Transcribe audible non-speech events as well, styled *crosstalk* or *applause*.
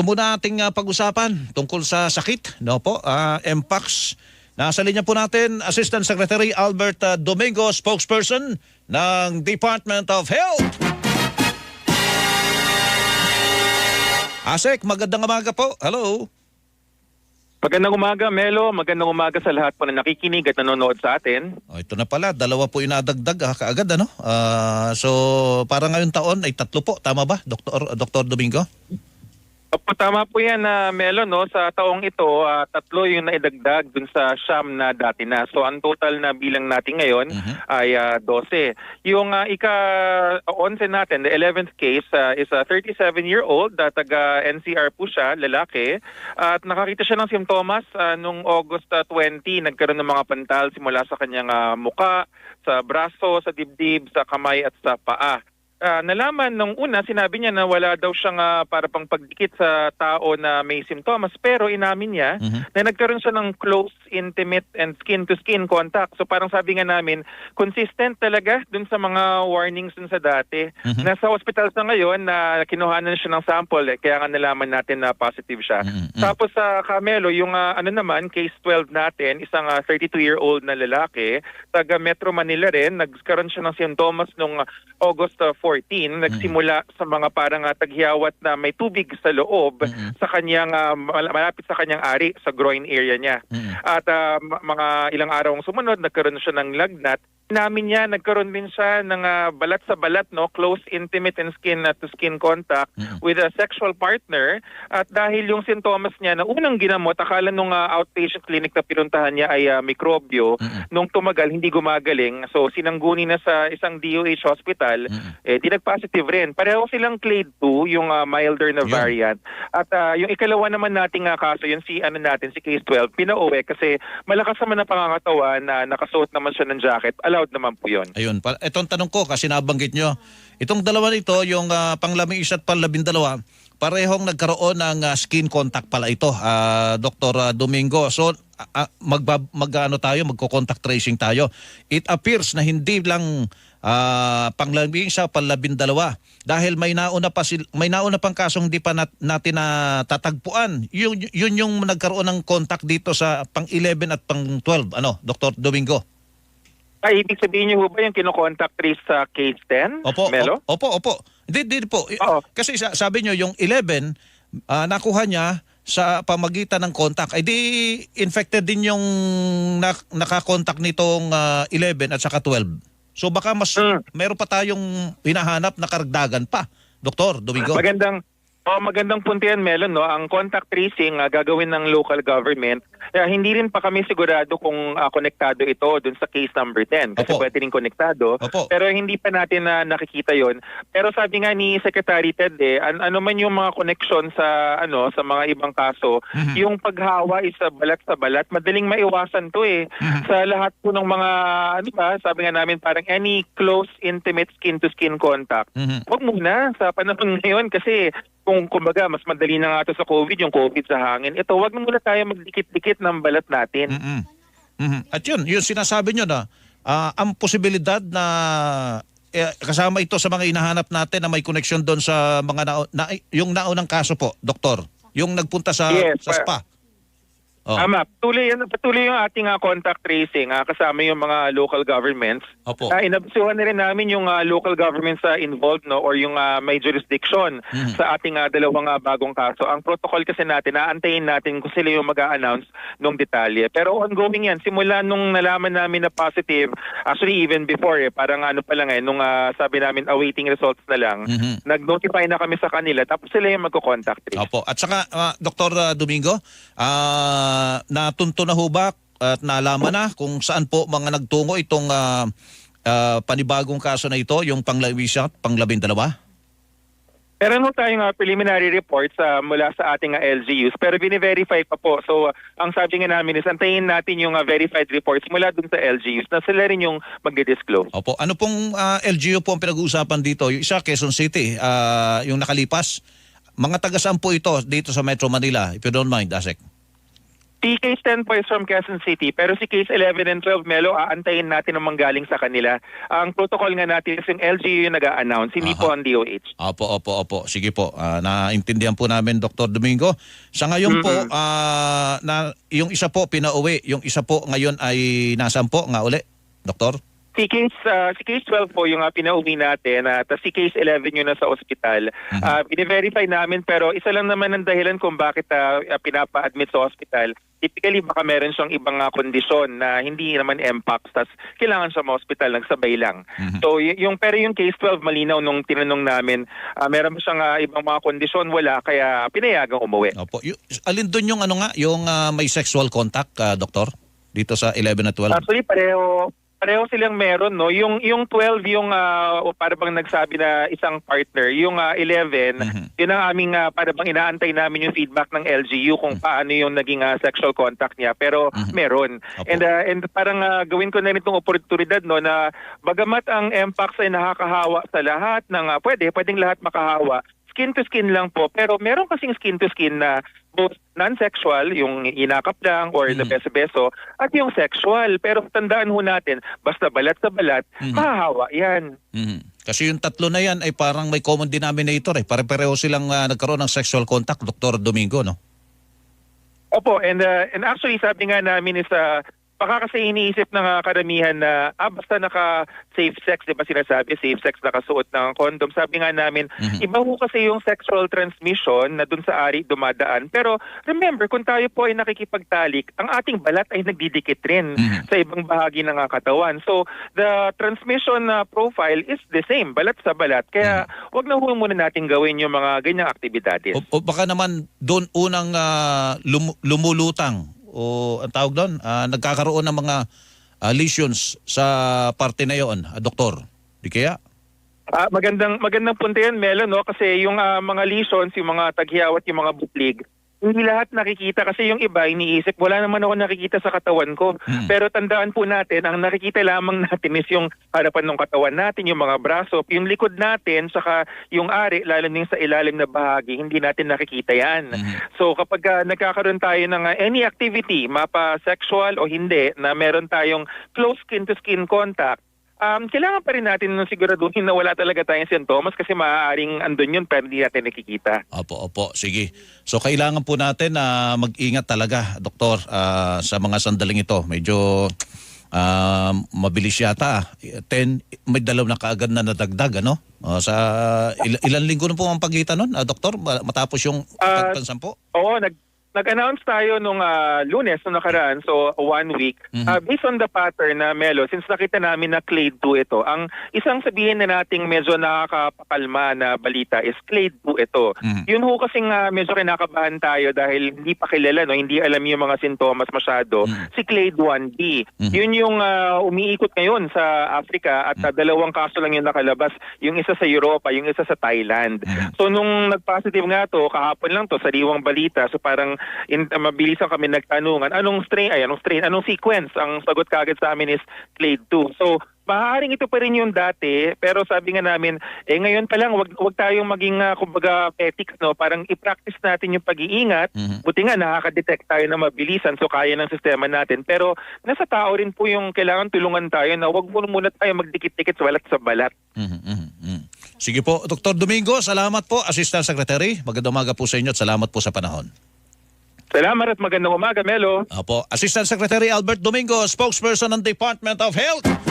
ito muna ating ah, pag-usapan tungkol sa sakit. No po, ah, MPAX. Nasa linya po natin, Assistant Secretary Albert ah, Domingo, spokesperson ng Department of Health. Asek, magandang umaga po. Hello. Magandang umaga, Melo. Magandang umaga sa lahat po na nakikinig at nanonood sa atin. Oh, ito na pala, dalawa po inadagdag ah, kaagad ano. Ah, so para ngayong taon ay tatlo po, tama ba, Dr. Dr. Domingo? Opo, tama po yan, na Melo. No? Sa taong ito, ah, tatlo yung naidagdag dun sa siyam na dati na. So, ang total na bilang natin ngayon Mhm. ay ah, 12. Yung ah, ika-11 natin, the 11th case, ah, is a 37-year-old, uh, taga NCR po siya, lalaki. At nakakita siya ng simptomas ah, nung August ah, 20. Nagkaroon ng mga pantal simula sa kanyang ah, muka, sa braso, sa dibdib, sa kamay at sa paa uh, nalaman nung una sinabi niya na wala daw siyang uh, para pang pagdikit sa tao na may simptomas pero inamin niya mm-hmm. na nagkaroon siya ng close, intimate and skin to skin contact. So parang sabi nga namin, consistent talaga dun sa mga warnings dun sa dati. Mm-hmm. Nasa hospital sa ngayon na uh, kinuhanan siya ng sample eh, kaya nga nalaman natin na positive siya. Mm-hmm. Tapos sa uh, Camelo, yung uh, ano naman case 12 natin, isang ah, uh, 32-year-old na lalaki, taga Metro Manila rin, nagkaroon siya ng simptomas nung August 2014, mm-hmm. nagsimula mm-hmm. sa mga parang ah, uh, taghiyawat na may tubig sa loob mm-hmm. sa kanyang uh, malapit sa kanyang ari sa groin area niya. Mm-hmm. At uh, mga ilang araw sumunod nagkaroon siya ng lagnat Namin niya, nagkaroon din siya ng ah, balat sa balat, no? close, intimate, and skin-to-skin contact Mhm. with a sexual partner. At dahil yung sintomas niya na unang ginamot, akala nung ah, outpatient clinic na pinuntahan niya ay ah, mikrobyo, Mhm. nung tumagal, hindi gumagaling. So sinangguni na sa isang DOH hospital, Mhm. eh, di nag-positive rin. Pareho silang clade 2, yung ah, milder na Yun. variant. At ah, yung ikalawa naman nating ah, kaso, yung si ano natin, si case 12, pinauwi kasi malakas naman ang pangangatawan na nakasuot naman siya ng jacket. Allowed naman po yun. Ayun, pa, itong tanong ko kasi nabanggit nyo. Itong dalawa nito, yung uh, panglabing isa at panlabindalawa, parehong nagkaroon ng ah, skin contact pala ito, ah, Dr. ah, Domingo. So, uh, magba, mag, ano tayo, magko-contact tracing tayo. It appears na hindi lang ah, panglabing isa, panlabindalawa. Dahil may nauna pa sil, may nauna pang kasong hindi pa nat, natin natatagpuan. Yun, yun yung nagkaroon ng contact dito sa pang 11 at pang 12. Ano, Dr. Domingo? Ay, ibig sabihin niyo ba yung kinocontact trace sa case 10? Opo, Melo? opo, opo. Hindi, hindi po. Oo. Kasi sa- sabi nyo, yung 11, ah, nakuha niya sa pamagitan ng contact. Ay di infected din yung nak- nakakontak nitong ah, 11 at saka 12. So baka mas Mm. meron pa tayong hinahanap na karagdagan pa. Doktor Domingo. Magandang Oh, magandang punto yan, Melon. No? Ang contact tracing ah, gagawin ng local government. Kaya hindi rin pa kami sigurado kung ah, konektado ito dun sa case number 10. Kasi Opo. pwede rin konektado. Opo. Pero hindi pa natin na nakikita yon. Pero sabi nga ni Secretary Ted, eh, an- ano man yung mga connection sa ano sa mga ibang kaso, Mhm. yung paghawa is sa balat sa balat, madaling maiwasan to eh. Mhm. Sa lahat po ng mga, ano ba, sabi nga namin parang any close, intimate skin-to-skin contact, Mhm. Huwag muna sa panahon *laughs* ngayon kasi kung kumbaga mas madali na nga ito sa COVID, yung COVID sa hangin. Ito, wag na muna tayo magdikit-dikit ng balat natin. Mhm. Mhm. At yun, yung sinasabi nyo na ah, ang posibilidad na eh, kasama ito sa mga inahanap natin na may connection doon sa mga nao- na, yung naunang kaso po, doktor. Yung nagpunta sa, Yes, sa pa- spa. Oh. Tama. Patuloy, yan, patuloy yung ating ah, contact tracing ah, kasama yung mga local governments. Opo. Uh, inabisuhan na rin namin yung ah, local governments sa involved no or yung ah, may jurisdiction Mhm. sa ating ah, dalawang ah, bagong kaso. Ang protocol kasi natin, aantayin natin kung sila yung mag-a-announce ng detalye. Pero ongoing yan. Simula nung nalaman namin na positive, actually even before eh, parang ano pa lang eh, nung ah, sabi namin awaiting results na lang, Mhm. nag-notify na kami sa kanila tapos sila yung magko-contact trace. Opo. At saka, ah, Dr. ah, Domingo, ah, natunto na ho ba at nalaman na kung saan po mga nagtungo itong ah, ah, panibagong kaso na ito, yung panglabisa at panglabindalawa? Meron ho tayong uh, preliminary reports uh, mula sa ating uh, LGUs pero bine-verify pa po. So uh, ang sabi nga namin is antayin natin yung uh, verified reports mula dun sa LGUs na sila rin yung magdi-disclose. Opo. Ano pong ah, LGU po ang pinag-uusapan dito? Yung isa, Quezon City, ah, yung nakalipas. Mga taga saan po ito dito sa Metro Manila, if you don't mind, Asek? Si case 10 po is from Quezon City, pero si case 11 and 12, Melo, aantayin natin ang manggaling sa kanila. Ang protocol nga natin is yung LGU yung nag-a-announce, hindi Aha. po ang DOH. Opo, opo, opo. Sige po. Ah, naintindihan po namin, Dr. Domingo. Sa ngayon po, ah, na, yung isa po pinauwi, yung isa po ngayon ay nasaan po nga uli, Doktor? Si case, ah, si case 12 po yung uh, pinauwi natin at si case 11 yung nasa ospital. Ah, bine-verify namin pero isa lang naman ang dahilan kung bakit ah, pinapa-admit sa hospital. Typically baka meron siyang ibang ah, kondisyon na hindi naman MPAX tas kailangan sa hospital nagsabay lang. So y- yung pero yung case 12 malinaw nung tinanong namin, ah, meron siyang ah, ibang mga kondisyon wala kaya pinayagang umuwi. Opo. Y- alin doon yung ano nga, yung ah, may sexual contact, ah, Doktor? Dito sa 11 at 12? Actually, pareho pareho silang meron no yung yung 12 yung uh, para bang nagsabi na isang partner yung ah, 11 Mhm. yun ang aming ah, para bang inaantay namin yung feedback ng LGU kung paano yung naging ah, sexual contact niya pero Mhm. meron Opo. and ah, and parang ah, gawin ko na rin itong oportunidad no na bagamat ang MPAX ay nakakahawa sa lahat ng ah, pwede pwedeng lahat makahawa skin to skin lang po pero meron kasing skin to skin na both non-sexual, yung inakap lang or the Mhm. beso-beso, at yung sexual. Pero tandaan ho natin, basta balat sa balat, mahahawa yan. Mhm. Kasi yung tatlo na yan ay parang may common denominator eh. Pare-pareho silang ah, nagkaroon ng sexual contact, Dr. Domingo, no? Opo, and uh, and actually sabi nga namin is uh, baka kasi iniisip ng uh, karamihan na ah, basta naka safe sex, 'di ba sinasabi, safe sex nakasuot ng condom. Sabi nga namin, Mhm. iba ho kasi yung sexual transmission na dun sa ari dumadaan. Pero remember, kung tayo po ay nakikipagtalik, ang ating balat ay nagdidikit rin Mhm. sa ibang bahagi ng uh, katawan. So, the transmission uh, profile is the same, balat sa balat. Kaya, wag na ho muna natin gawin yung mga ganyang aktibidades. O, o baka naman doon unang ah, lum- lumulutang o ang tawag doon, ah, nagkakaroon ng mga ah, lesions sa parte na yon, ah, Doktor. Di kaya? Ah, magandang magandang punto 'yan, Melo, no? Kasi yung ah, mga lesions, yung mga taghiyawat, yung mga buklig, hindi lahat nakikita kasi yung iba iniisip, wala naman ako nakikita sa katawan ko. Hmm. Pero tandaan po natin, ang nakikita lamang natin is yung harapan ng katawan natin, yung mga braso, yung likod natin, saka yung ari, lalo na yung sa ilalim na bahagi, hindi natin nakikita yan. Mhm. So kapag ah, nagkakaroon tayo ng ah, any activity, mapa sexual o hindi, na meron tayong close skin-to-skin contact, um, kailangan pa rin natin nung siguraduhin na wala talaga tayong sintomas kasi maaaring andun yun pero hindi natin nakikita. Opo, opo. Sige. So kailangan po natin na mag-ingat talaga, Doktor, ah, sa mga sandaling ito. Medyo ah, mabilis yata. 10, may dalaw na kaagad na nadagdag, ano? Ah, sa il- ilan linggo na po ang pagitan nun, ah, Doktor? Ma- Matapos yung Ah, tagtansan po? Oo, nag Nag-announce tayo nung ah, lunes nung nakaraan, so one week. Mhm. Ah, based on the pattern na Melo, since nakita namin na clade 2 ito, ang isang sabihin na nating medyo nakakapakalma na balita is clade 2 ito. Mhm. Yun ho kasing ah, medyo kinakabahan tayo dahil hindi pa kilala, no? hindi alam yung mga sintomas masyado. Mhm. Si clade 1B. Mhm. Yun yung ah, umiikot ngayon sa Africa at ah, dalawang kaso lang yung nakalabas. Yung isa sa Europa, yung isa sa Thailand. Mhm. So nung nag-positive nga to, kahapon lang to, sariwang balita. So parang in, uh, mabilisan kami nagtanungan, anong strain, ay anong strain, anong sequence? Ang sagot kagad sa amin is clade 2. So maaaring ito pa rin yung dati, pero sabi nga namin, eh ngayon pa lang, wag, wag tayong maging, uh, kumbaga, petics, no? Parang i-practice natin yung pag-iingat. Mhm. Buti nga, nakaka-detect tayo na mabilisan, so kaya ng sistema natin. Pero nasa tao rin po yung kailangan tulungan tayo na wag mo muna tayo magdikit-dikit sa balat sa balat. Mhm, mhm, mhm. Sige po, Dr. Domingo, salamat po, Assistant Secretary. Magandang umaga po sa inyo at salamat po sa panahon. Salamat at magandang umaga, Melo. Apo, Assistant Secretary Albert Domingo, spokesperson ng Department of Health.